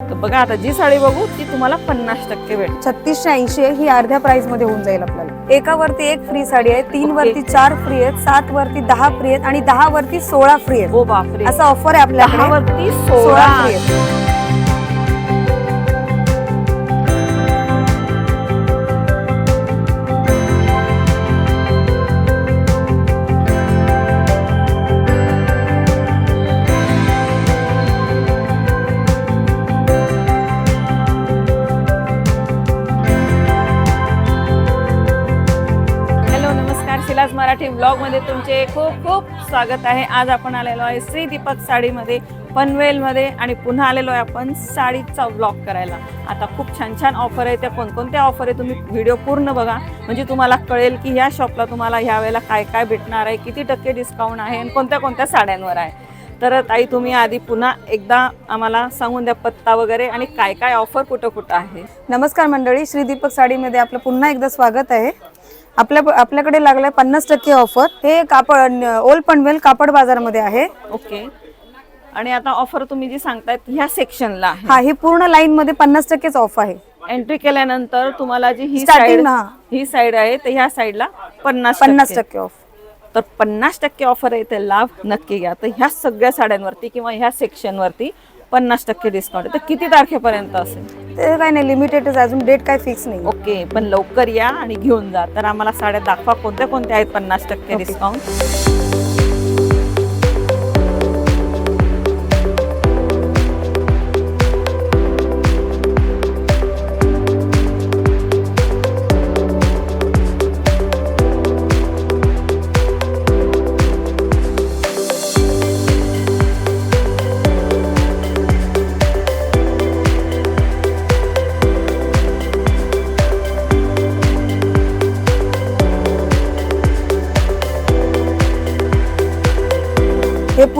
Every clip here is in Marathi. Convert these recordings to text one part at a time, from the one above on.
तर बघा आता जी साडी बघू ती तुम्हाला पन्नास टक्के भेट. छत्तीसशे ऐंशी आहे ही अर्ध्या प्राइसमध्ये होऊन जाईल आपल्याला. एका वरती एक फ्री साडी आहे तीन. वरती चार फ्री आहेत सात वरती दहा फ्री आहेत आणि दहा वरती सोळा फ्री आहेत. हो बापरे. असं ऑफर आहे दहा आपल्याकडे वरती सोळा. सोळा फ्री आहेत. ब्लॉगमध्ये ब्लॉगमध्ये तुमचे खूप खूप स्वागत आहे. आज आपण आलेलो आहे श्री दीपक साडीमध्ये पनवेलमध्ये आणि पुन्हा आलेलो आहे आपण साडीचा ब्लॉग करायला. आता खूप छान छान ऑफर आहे. त्या कोणकोणत्या ऑफर आहे तुम्ही व्हिडिओ पूर्ण बघा. म्हणजे तुम्हाला कळेल की ह्या शॉपला तुम्हाला ह्या वेळेला काय काय भेटणार आहे किती टक्के डिस्काउंट आहे आणि कोणत्या कोणत्या साड्यांवर आहे. तर ताई तुम्ही आधी पुन्हा एकदा आम्हाला सांगून द्या पत्ता वगैरे आणि काय काय ऑफर कुठं कुठं आहे. नमस्कार मंडळी श्री दीपक साडीमध्ये आपलं पुन्हा एकदा स्वागत आहे. आपल्या आपल्याकडे लागलाय पन्नास टक्के ऑफर हे कापड ओल्ड पनवेल कापड बाजारमध्ये आहे. ओके आणि आता ऑफर तुम्ही जी सांगतायत ह्या सेक्शनला हा ही पूर्ण लाईन मध्ये पन्नास टक्केच ऑफ आहे. एंट्री केल्यानंतर तुम्हाला जी ही साईड. ही साईड आहे तर ह्या साईडला पन्नास पन्नास टक्के. टक्के ऑफ तर पन्नास टक्के ऑफर आहे ते लाभ नक्की घ्या. तर ह्या सगळ्या साड्यांवरती किंवा ह्या सेक्शनवरती पन्नास टक्के डिस्काउंट आहे. तर किती तारखेपर्यंत असेल? ते काय नाही लिमिटेड अजून डेट काय फिक्स नाही ओके पण लवकर या आणि घेऊन जा. तर आम्हाला साड्या दाखवा. कोणत्या कोणत्या आहेत पन्नास टक्के. डिस्काउंट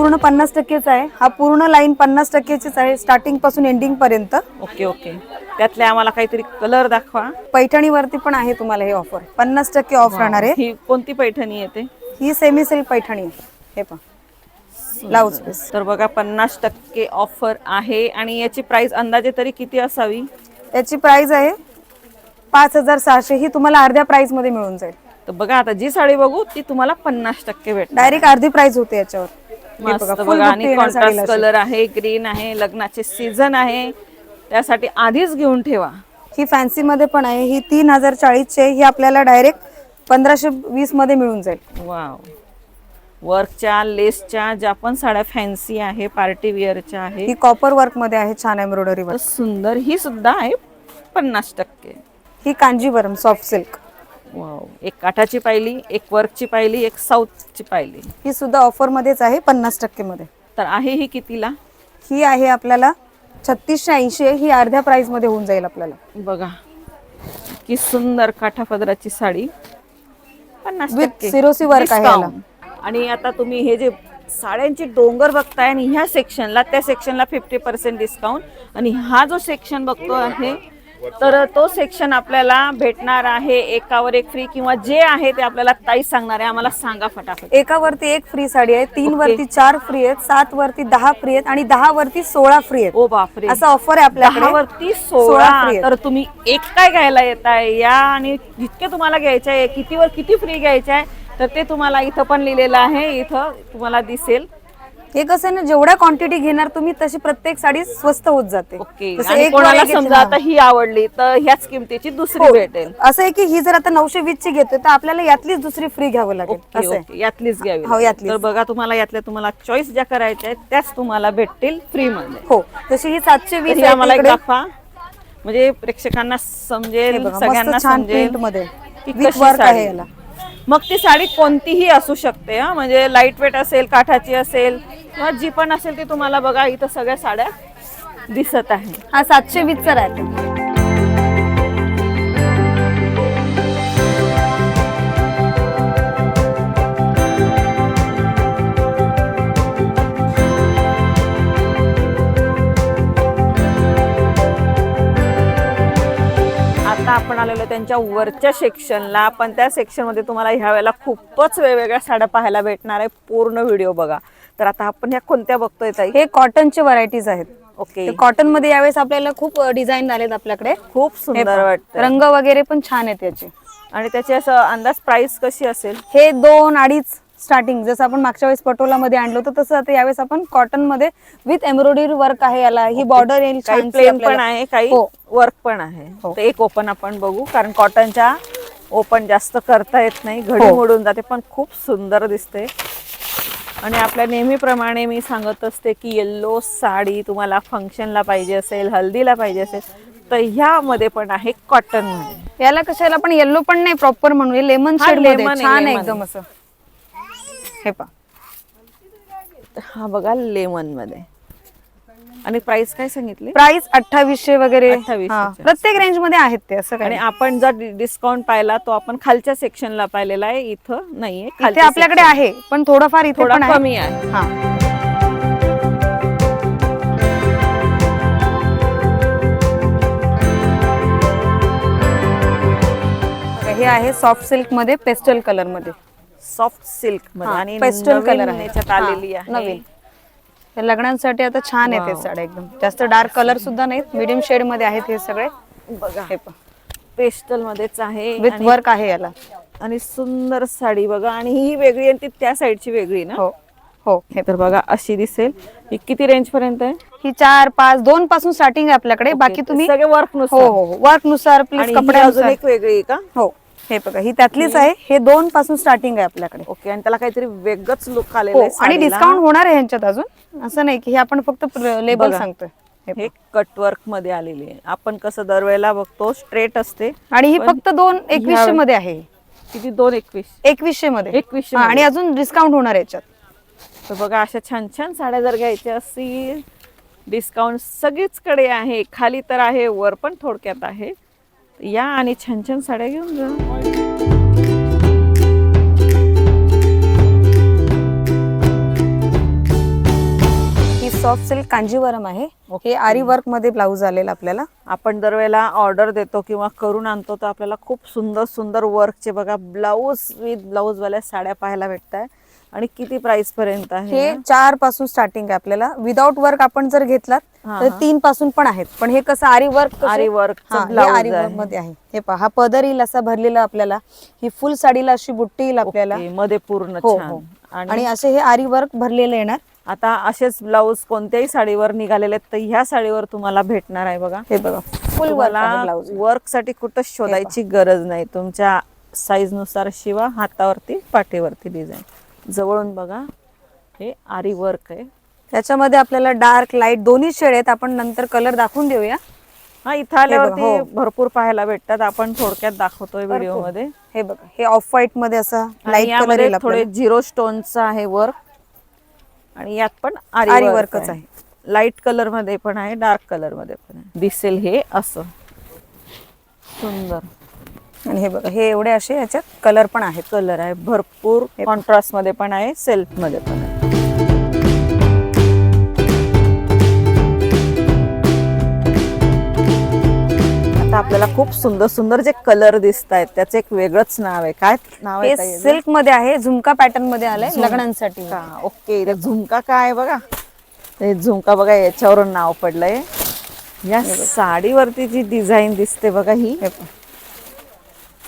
पूर्ण पन्नास टक्केच आहे. हा पूर्ण लाईन पन्नास टक्केचीच आहे स्टार्टिंगपासून एंडिंग पर्यंत. Okay okay. त्यातले आम्हाला काहीतरी कलर दाखवा. पैठणीवरती पण आहे तुम्हाला हे ऑफर पन्नास टक्के ऑफ राहणार आहे. ही कोणती पैठणी येते ही सेमी सिल्क पैठणी आहे. हे पहा. ब्लाउज पीस तर बघा पन्नास टक्के ऑफर आहे आणि याची प्राइस अंदाजे तरी किती असावी? याची प्राइस आहे पाच हजार सहाशे. ही तुम्हाला अर्ध्या प्राइसमध्ये मिळून जाईल. तर बघा आता जी साडी बघू ती तुम्हाला पन्नास टक्के भेटणार. डायरेक्ट अर्धी प्राइस होते याच्यावर. मस्त बघा, आणि कॉन्ट्रास्ट. कलर आहे ग्रीन आहे लग्नाचे सीझन आहे. त्यासाठी आधीच घेऊन ठेवा. ही फॅन्सी मध्ये पण आहे. ही तीन हजार चाळीसची ही आपल्याला डायरेक्ट पंधराशे वीसमध्ये मिळून जाईल. वाव वर्कच्या लेसच्या ज्या पण साड्या फॅन्सी आहे पार्टी वेअरच्या आहे. ही कॉपर वर्कमध्ये आहे छान एम्ब्रॉयडरी वर्क सुंदर ही सुद्धा आहे पन्नास टक्के. ही कांजीवरम सॉफ्ट सिल्क एक काठाची पाहिली एक वर्कची पाहिली एक साऊथची पाहिली ही सुद्धा ऑफर मध्येच आहे पन्नास टक्के मध्ये तर आहे ही कितीला? ही आहे आपल्याला छत्तीसशे ऐंशी ही अर्ध्या प्राइसमध्ये होऊन जाईल आपल्याला. बघा. की सुंदर काठा पदराची साडी. पन्नास टक्के. सिरोसी work आहे याला. Discount. आणि आता तुम्ही हे जे साड्यांची डोंगर बघताय आणि ह्या सेक्शनला त्या सेक्शनला फिफ्टी पर्सेंट डिस्काउंट आणि हा जो सेक्शन बघतो आहे तर तो सेक्शन आपल्याला भेटणार आहे. एकावर एक फ्री किंवा जे आहे ते आपल्याला ताई सांगणार आहे. आम्हाला सांगा फटाफट. एका वरती एक फ्री साडी आहे तीन. वरती चार फ्री आहेत सात वरती दहा फ्री आहेत आणि दहा वरती सोळा फ्री आहेत. ओ बापरे. असं ऑफर आहे दहा आपल्याकडे. वरती सोळा आहेत. तर तुम्ही एक काय घ्यायला येत आहे या आणि जितके तुम्हाला घ्यायचे आहे कितीवर किती फ्री घ्यायचे आहे तर ते तुम्हाला इथं पण लिहिलेलं आहे. इथं तुम्हाला दिसेल. हे कसं आहे ना जेवढ्या क्वांटिटी घेणार तुम्ही तशी प्रत्येक साडी स्वस्त होत जाते ओके जसं आणि एक वर कोणाला घेतली समजा ना. आता ही आवडली तर ह्याच किमतीची दुसरी हो. भेटेल असं आहे की ही जर आता नऊशे वीस ची घेतोय तर आपल्याला यातलीच दुसरी फ्री घ्यावं लागेल ओके असं आहे ओके यातलीच घ्यावी हो, लागेल. यातलीच. तर बघा तुम्हाला यातल्या तुम्हाला चॉईस ज्या करायच्या आहेत त्याच तुम्हाला भेटतील फ्री मध्ये हो जशी ही सातशे तर वीस ही आहे आम्हाला एक तिकडे. दाखवा म्हणजे प्रेक्षकांना हे समजेल बघा, सगळ्यांना छान समजेल मध्ये की कशी आहे. याला मग ती साडी कोणतीही असू शकते हा म्हणजे लाइट वेट असेल काठाची असेल किंवा जी पण असेल ती तुम्हाला बघा इथं सगळ्या साड्या दिसत आहे. हा सातशे वीस चा राहतो आता आपण आलेलो त्यांच्या वरच्या सेक्शनला पण त्या सेक्शनमध्ये तुम्हाला ह्या वेळेला खूपच वेगवेगळ्या साड्या पाहायला भेटणार आहे. पूर्ण व्हिडिओ बघा. तर आता आपण ह्या कोणत्या बघतोय ताई हे कॉटनचे व्हरायटीज आहेत ओके कॉटनमध्ये यावेळेस आपल्याला खूप डिझाईन आलेत आपल्याकडे खूप हे सुंदर. वाटतं रंग वगैरे पण छान आहेत याचे आणि त्याची असं अंदाज प्राइस कशी असेल हे दोन अडीच स्टार्टिंग जसं आपण मागच्या वेळेस पटोला मध्ये आणलं होतं तसं आता यावेळेस आपण कॉटनमध्ये विथ एम्ब्रॉयडरी वर्क आहे याला ही बॉर्डर येईल प्लेन पण. आहे काही हो. वर्क पण आहे हो. एक ओपन आपण बघू कारण कॉटनच्या ओपन जास्त करता येत नाही घडी हो. मोडून जाते पण खूप सुंदर दिसते आणि आपल्या नेहमीप्रमाणे मी सांगत असते की येल्लो साडी तुम्हाला फंक्शनला पाहिजे असेल हल्दीला पाहिजे असेल तर ह्यामध्ये पण आहे कॉटनमध्ये. याला कशाला आपण येल्लो पण नाही प्रॉपर म्हणू लेमन शेड आहे, छान आहे. एकदम असं. हे पा हा बघा लेमनमध्ये. आणि प्राइस काय सांगितली? प्राइस अठ्ठावीसशे वगैरे. 2800 हा, चे. प्रत्येक रेंजमध्ये आहेत ते असं आणि आपण जर डिस्काउंट पाहिला तो आपण खालच्या सेक्शनला पाहिलेला आहे. इथं नाहीये इथे खालच्या आपल्याकडे section. आहे पण थोडंफार इथे थोडा पण आहे. कमी आहे. हा. बघा, हे आहे सॉफ्ट सिल्कमध्ये पेस्टल कलरमध्ये. सॉफ्ट सिल्कमध्ये. आणि नवीन color आहे. याच्यात हा, आलेली आहे. नवीन. हे लग्नांसाठी आता छान आहेत हे. साड्या एकदम. जास्त डार्क कलर सुद्धा नाहीत. मिडियम शेडमध्ये आहेत हे सगळे. बघा. हे पेस्टल मध्येच आहे विथ आणि- वर्क आहे याला. आणि सुंदर साडी बघा. आणि ही वेगळी आणि ती त्या साईडची वेगळी ना? हो. हो हे तर बघा अशी दिसेल. ही किती रेंज पर्यंत आहे? ही चार पाच दोन पासून स्टार्टिंग आहे आपल्याकडे. बाकी तुम्ही सगळे वर्क हो नुसार हो. वर्कनुसार प्लीज आणि ही अजून कपड्यानुसार एक वेगळी आहे का? हो. हे बघा ही त्यातलीच आहे. हे दोन पासून स्टार्टिंग आहे आपल्याकडे. ओके आणि त्याला काहीतरी वेगळंच लुक आलेलं हो आहे आणि साडीला. डिस्काउंट होणार आहे ह्यांच्यात अजून. असं नाही की हे आपण फक्त लेबल बघा. सांगतोय. हे हे कट वर्कमध्ये आलेली आहे. आपण कसं दरवेळेला बघतो स्ट्रेट असते. आणि ही पण फक्त दोन एकवीसशे ह्यावेळी- मध्ये आहे. किती? दोन एकवीस. एकवीसशे मध्ये. 2100 हा, आणि मध्ये. अजून डिस्काउंट होणार आहे याच्यात. तर बघा अशा छान छान साड्या जर घ्यायच्या असतील डिस्काउंट सगळीच कडे आहे. खाली तर आहे वर पण थोडक्यात आहे. या आणि छान छान साड्या घेऊन जा. ही सॉफ्ट सिल्क कांजीवरम आहे. हे आरी वर्कमध्ये ब्लाऊज आलेला आपल्याला. आपण दरवेळेला ऑर्डर देतो किंवा करून आणतो तर आपल्याला खूप सुंदर सुंदर वर्कचे बघा ब्लाऊज विथ ब्लाऊज वाल्या साड्या पाहायला भेटत आहे आणि किती प्राइस पर्यंत आहे हे चारपासून स्टार्टिंग आहे आपल्याला. विदाउट वर्क आपण जर घेतलात तर. तीन पासून पण आहेत. पण हे कसं आरी वर्क आरी वर्कचं आरी वर्कमध्ये आहे. हे पहा हा पदर येईल असा भरलेला आपल्याला. ही फुल साडीला अशी बुट्टी येईल आपल्याला. मध्ये पूर्ण हो हो. आणि असे हे आरी वर्क भरलेलं येणार. आता असेच ब्लाऊज कोणत्याही साडीवर निघालेले आहेत तर ह्या साडीवर तुम्हाला भेटणार आहे बघा. हे बघा फुल वर्क ब्लाऊज वर्कसाठी कुठं शोधायची गरज नाही. तुमच्या साईजनुसार शिवा हातावरती पाठीवरती डिझाईन जवळून बघा. हे आरी वर्क आहे. त्याच्यामध्ये आपल्याला डार्क लाइट दोन्ही शेड आहेत. आपण नंतर कलर दाखवून देऊया. हा इथं आल्यावरती हो. भरपूर पाहायला भेटतात. आपण थोडक्यात दाखवतोय व्हिडिओमध्ये हे बघा हे ऑफ व्हाईटमध्ये असं लाइट कलर थोडे. झिरो स्टोनचं आहे वर्क आणि यात पण आरी वर्कच आहे. लाइट कलरमध्ये पण आहे डार्क कलरमध्ये पण आहे. दिसेल हे असं. सुंदर. आणि हे बघा हे एवढे असे याच्यात कलर पण आहेत. कलर आहे भरपूर कॉन्ट्रास्टमध्ये पण आहे सेल्फमध्ये पण आहे. आता आपल्याला खूप सुंदर सुंदर जे कलर दिसत आहेत त्याचं एक वेगळंच नाव आहे. काय नाव आहे हे? सिल्कमध्ये आहे झुमका पॅटर्नमध्ये आलंय लग्नांसाठी. का? ओके इथे झुमका काय आहे बघा? हे झुमका बघा याच्यावरून नाव पडलंय. या साडीवरती जी डिझाईन दिसते बघा ही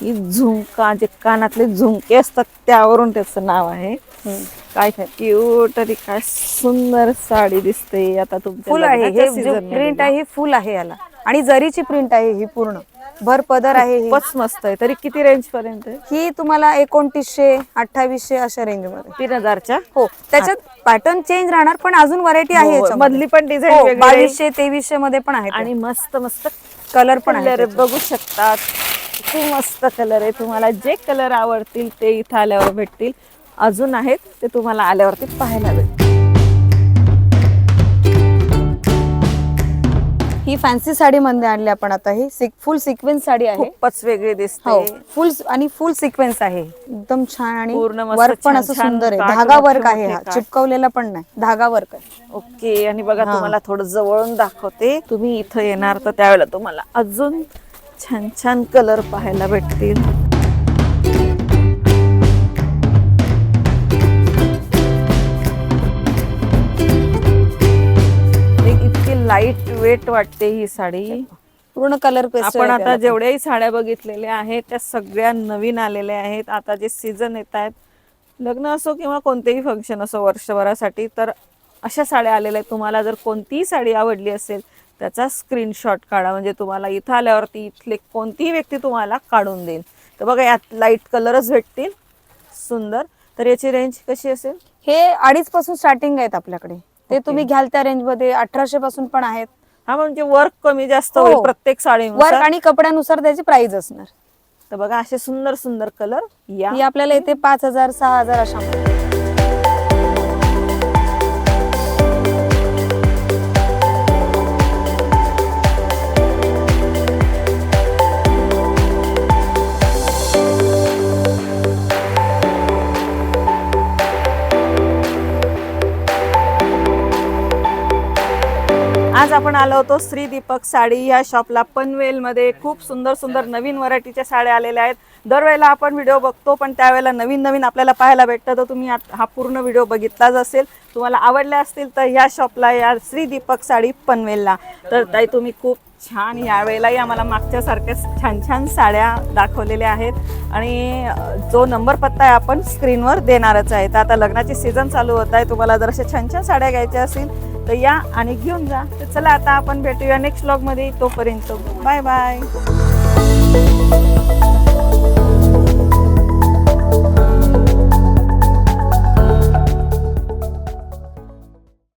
हे. ही झुमका जे कानातले झुमके असतात त्यावरून त्याचं नाव आहे. हम्म. काय क्यूट आणि काय सुंदर साडी दिसते आता तुमच्या फुल आहे. लग्नाच्या हे season जो मध्ये प्रिंट आहे ही फुल आहे याला. आणि जरीची प्रिंट आहे ही पूर्ण. भर पदर आहे ही. खूपच मस्त आहे. तरी किती रेंज पर्यंत आहे? ही तुम्हाला एकोणतीसशे अठ्ठावीसशे अशा रेंजमध्ये. तीन हजारच्या? हो. त्याच्यात पॅटर्न चेंज राहणार पण अजून व्हरायटी आहे हो, याच्यामध्ये. मधली पण डिझाईन हो, वेगळी आहे. बावीसशे तेवीसशे मध्ये पण आहे आणि मस्त मस्त कलर पण आहे कलर त्याच्यात. बघू शकतात. खूप मस्त कलर आहे. तुम्हाला जे कलर आवडतील ते इथं आल्यावर भेटतील. अजून आहेत ते तुम्हाला आल्यावरती पाहायला भेटतील. ही फॅन्सी साडी मध्ये आणली आपण आता ही. फुल सिक्वेन्स साडी आहे. खूपच वेगळी दिसते. हो फुल आणि फुल सिक्वेन्स आहे. एकदम छान आणि पूर्ण वर्क पण असं सुंदर आहे. धागा वर्क आहे हा. चिपकवलेला पण नाही. धागा वर्क आहे. ओके आणि बघा हा. तुम्हाला थोडं जवळून दाखवते. तुम्ही इथं येणार तर त्यावेळेला तुम्हाला अजून छान छान कलर पाहायला भेटतील. एक इतकी लाइट वेट वाटते ही साडी. पूर्ण कलर आपण आता जेवढ्याही साड्या बघितलेल्या आहेत त्या सगळ्या नवीन आलेल्या आहेत. आता जे सीझन येत आहेत लग्न असो किंवा कोणतेही फंक्शन असो वर्षभरासाठी तर अशा साड्या आलेल्या आहेत. तुम्हाला जर कोणतीही साडी आवडली असेल त्याचा स्क्रीनशॉट काढा. म्हणजे तुम्हाला इथं आल्यावरती इथले कोणतीही व्यक्ती तुम्हाला काढून देईल तर बघा यात लाइट कलरच भेटतील. सुंदर. तर याची रेंज कशी असेल? हे अडीच पासून स्टार्टिंग आहेत आपल्याकडे. ते तुम्ही घ्याल त्या रेंजमध्ये. अठराशे पासून पण आहेत. हा म्हणजे वर्क कमी जास्त हो. होईल प्रत्येक वर्क साडीनुसार आणि कपड्यानुसार त्याची प्राइस असणार. तर बघा असे सुंदर सुंदर कलर या. आपल्याला येते पाच हजार सहा हजार अशा आज आपण आलो होतो श्री दीपक साडी या शॉपला. पनवेलमध्ये खूप सुंदर सुंदर नवीन व्हरायटीच्या साड्या आलेल्या आहेत. दरवेळेला आपण व्हिडिओ बघतो पण त्यावेळेला नवीन नवीन आपल्याला पाहायला भेटतं. तर तुम्ही हा पूर्ण व्हिडिओ बघितलाच असेल. तुम्हाला आवडल्या असतील तर या शॉपला या श्री दीपक साडी पनवेलला. तर ताई तुम्ही खूप छान यावेळेलाही आम्हाला मागच्यासारख्याच छान छान साड्या दाखवलेल्या आहेत. आणि जो नंबर पत्ता आहे आपण स्क्रीनवर देणारच आहे. तर आता लग्नाची सीझन चालू होत आहे. तुम्हाला जर अशा छान छान साड्या घ्यायच्या असतील तर या आणि घेऊन जा. तर चला आता आपण भेटूया नेक्स्ट ब्लॉगमध्ये तोपर्यंत बाय बाय